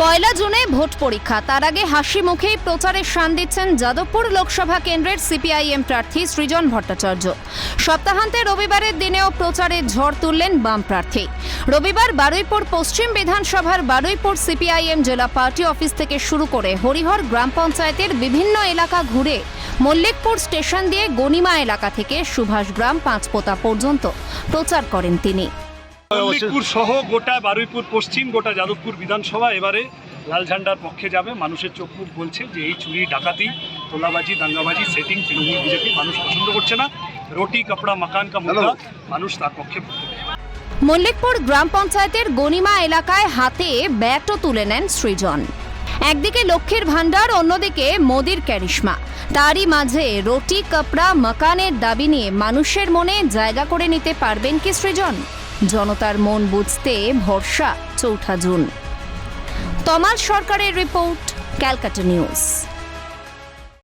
পয়লা জুনে ভোট পরীক্ষা। তার আগে হাসি মুখেই প্রচারে শান দিচ্ছেন যাদবপুর লোকসভা কেন্দ্রের সিপিআইএম প্রার্থী সৃজন ভট্টাচার্য। সপ্তাহান্তে রবিবারের দিনেও প্রচারে ঝড় তুললেন বাম প্রার্থী। রবিবার বারুইপুর পশ্চিম বিধানসভার বারুইপুর সিপিআইএম জেলা পার্টি অফিস থেকে শুরু করে হরিহর গ্রাম পঞ্চায়েতের বিভিন্ন এলাকা ঘুরে মল্লিকপুর স্টেশন দিয়ে গনিমা এলাকা থেকে সুভাষগ্রাম পাঁচপোতা পর্যন্ত প্রচার করেন তিনি। মল্লিকপুর সহ গোটা বারুইপুর পশ্চিম গোটা যাদবপুর বিধানসভা এবারে লাল ঝান্ডার পক্ষে যাবে। মানুষের চোখ মুখ বলছে যে এই চুরি ডাকাতি তোলাবাজি দাঙ্গাবাজি সেটিং তৃণমূল বিজেপি মানুষ পছন্দ করছে না। রুটি কাপড়া মাকান কা মুদ্রা মানুষ তার পক্ষে মল্লিকপুর গ্রাম পঞ্চায়েতের গনিমা এলাকায় হাতে ব্যাটও তুলে নেন সৃজন। একদিকে লক্ষ্মীর ভাণ্ডার অন্যদিকে মোদির ক্যারিশমা। তারই মাঝে রুটি কাপড়া মাকানের দাবি নিয়ে মানুষের মনে জায়গা করে নিতে পারবেন কি সৃজন? জনতার মন বুঝতে ভরসা চৌঠা জুন। তমাল সরকারের রিপোর্ট ক্যালকাটা নিউজ।